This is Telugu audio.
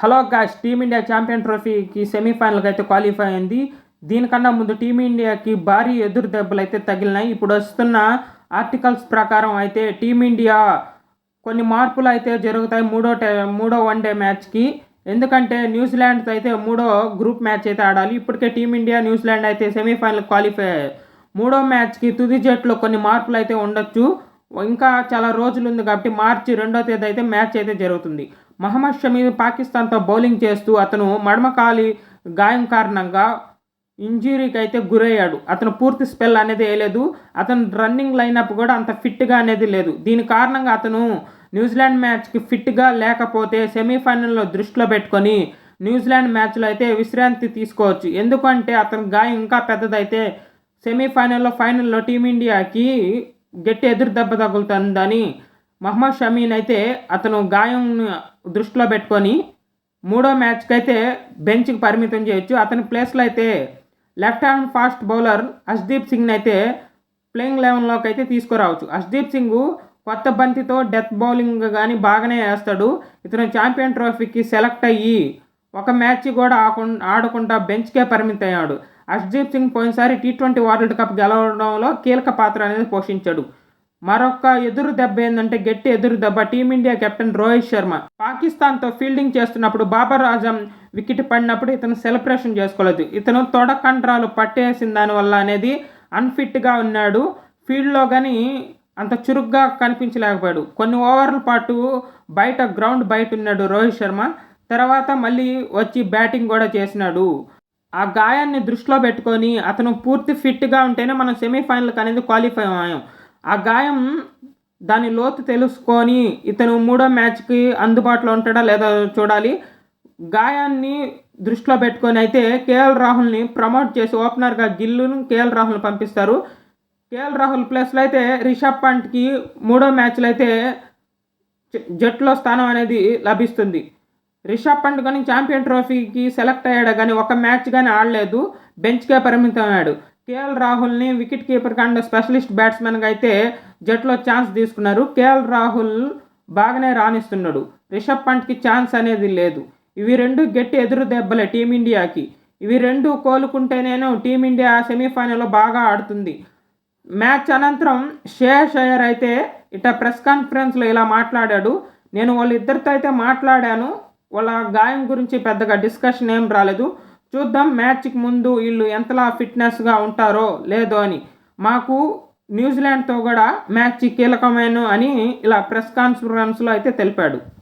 Hello guys team India champion ట్రోఫీకి సెమీఫైనల్కి అయితే క్వాలిఫై అయింది. దీనికన్నా ముందు టీమిండియాకి భారీ ఎదురు దెబ్బలు అయితే తగిలినాయి. ఇప్పుడు వస్తున్న ఆర్టికల్స్ ప్రకారం అయితే టీమిండియా కొన్ని మార్పులు అయితే జరుగుతాయి మూడో టే మూడో వన్ డే మ్యాచ్కి. ఎందుకంటే న్యూజిలాండ్తో అయితే మూడో గ్రూప్ మ్యాచ్ అయితే ఆడాలి. ఇప్పటికే టీమిండియా న్యూజిలాండ్ అయితే సెమీఫైనల్ క్వాలిఫై మూడో మ్యాచ్కి తుది జట్లో కొన్ని మార్పులు అయితే ఉండొచ్చు. ఇంకా చాలా రోజులు ఉంది కాబట్టి మార్చి రెండో తేదీ అయితే మ్యాచ్ అయితే జరుగుతుంది. మహమ్మద్ షమీ పాకిస్తాన్తో బౌలింగ్ చేస్తూ అతను మడమకాలి గాయం కారణంగా ఇంజురీకి అయితే గురయ్యాడు. అతను పూర్తి స్పెల్ అనేది వేయలేదు. అతను రన్నింగ్ లైనప్ కూడా అంత ఫిట్గా అనేది లేదు. దీని కారణంగా అతను న్యూజిలాండ్ మ్యాచ్కి ఫిట్గా లేకపోతే సెమీఫైనల్లో దృష్టిలో పెట్టుకొని న్యూజిలాండ్ మ్యాచ్లో అయితే విశ్రాంతి తీసుకోవచ్చు. ఎందుకంటే అతని గాయం ఇంకా పెద్దదైతే సెమీఫైనల్లో ఫైనల్లో టీమిండియాకి గట్టి ఎదురు దెబ్బ తగులుతుందని మహమ్మద్ షమీన్ అయితే అతను గాయం దృష్టిలో పెట్టుకొని మూడో మ్యాచ్కి అయితే బెంచ్కి పరిమితం చేయొచ్చు. అతని ప్లేస్లో అయితే left hand fast bowler Arshdeep సింగ్ని అయితే ప్లేయింగ్ లెవెన్లోకి అయితే తీసుకురావచ్చు. అష్దీప్ సింగ్ కొత్త బంతితో డెత్ బౌలింగ్ కానీ బాగానే వేస్తాడు. ఇతను ఛాంపియన్ ట్రోఫీకి సెలెక్ట్ అయ్యి ఒక మ్యాచ్ కూడా ఆకుండా ఆడకుండా బెంచ్కే పరిమితయ్యాడు హర్షదీప్ సింగ్ పోయినసారి టీ ట్వంటీ వరల్డ్ కప్ గెలవడంలో కీలక పాత్ర అనేది పోషించాడు. మరొక ఎదురు దెబ్బ ఏంటంటే గట్టి ఎదురు దెబ్బ టీమిండియా కెప్టెన్ రోహిత్ శర్మ. పాకిస్తాన్తో ఫీల్డింగ్ చేస్తున్నప్పుడు బాబర్ ఆజం వికెట్ పడినప్పుడు ఇతను సెలబ్రేషన్ చేసుకోలేదు. ఇతను తొడ కండరాలు పట్టేసిన దానివల్ల అనేది అన్ఫిట్గా ఉన్నాడు. ఫీల్డ్లో కానీ అంత చురుగ్గా కనిపించలేకపోయాడు. కొన్ని ఓవర్ల పాటు బయట గ్రౌండ్ బయట ఉన్నాడు రోహిత్ శర్మ. తర్వాత మళ్ళీ వచ్చి బ్యాటింగ్ కూడా చేసినాడు. ఆ గాయాన్ని దృష్టిలో పెట్టుకొని అతను పూర్తి ఫిట్గా ఉంటేనే మనం సెమీఫైనల్కి అనేది క్వాలిఫై అయ్యాం. ఆ గాయం దాని లోతు తెలుసుకొని ఇతను మూడో మ్యాచ్కి అందుబాటులో ఉంటాడా లేదా చూడాలి. గాయాన్ని దృష్టిలో పెట్టుకొని అయితే కేఎల్ రాహుల్ని ప్రమోట్ చేసి ఓపెనర్గా గిల్లును కేఎల్ రాహుల్ని పంపిస్తారు. కేఎల్ రాహుల్ ప్లేస్లో అయితే రిషబ్ పంట్కి మూడో మ్యాచ్లో అయితే జట్టులో స్థానం అనేది లభిస్తుంది. రిషబ్ పంట్ కానీ ఛాంపియన్ ట్రోఫీకి సెలెక్ట్ అయ్యాడు కానీ ఒక మ్యాచ్ కానీ ఆడలేదు. బెంచ్కే పరిమితం అయ్యాడు కేఎల్ రాహుల్ని వికెట్ కీపర్ అండ్ స్పెషలిస్ట్ బ్యాట్స్మెన్గా అయితే జట్లో ఛాన్స్ తీసుకున్నారు. కేఎల్ రాహుల్ బాగానే రాణిస్తున్నాడు. రిషబ్ పంట్కి ఛాన్స్ అనేది లేదు. ఇవి రెండు గట్టి ఎదురు దెబ్బలే టీమిండియాకి. ఇవి రెండు కోలుకుంటేనేను టీమిండియా సెమీఫైనల్లో బాగా ఆడుతుంది. మ్యాచ్ అనంతరం శ్రేయస్ అయ్యర్ అయితే ఇట ప్రెస్ కాన్ఫరెన్స్లో ఇలా మాట్లాడాడు. నేను వాళ్ళిద్దరితో అయితే మాట్లాడాను. వాళ్ళ గాయం గురించి పెద్దగా డిస్కషన్ ఏం రాలేదు. చూద్దాం మ్యాచ్కి ముందు వీళ్ళు ఎంతలా ఫిట్నెస్గా ఉంటారో లేదో అని. మాకు న్యూజిలాండ్తో కూడా మ్యాచ్ కీలకమైన అని ఇలా ప్రెస్ కాన్ఫరెన్స్లో అయితే తెలిపాడు.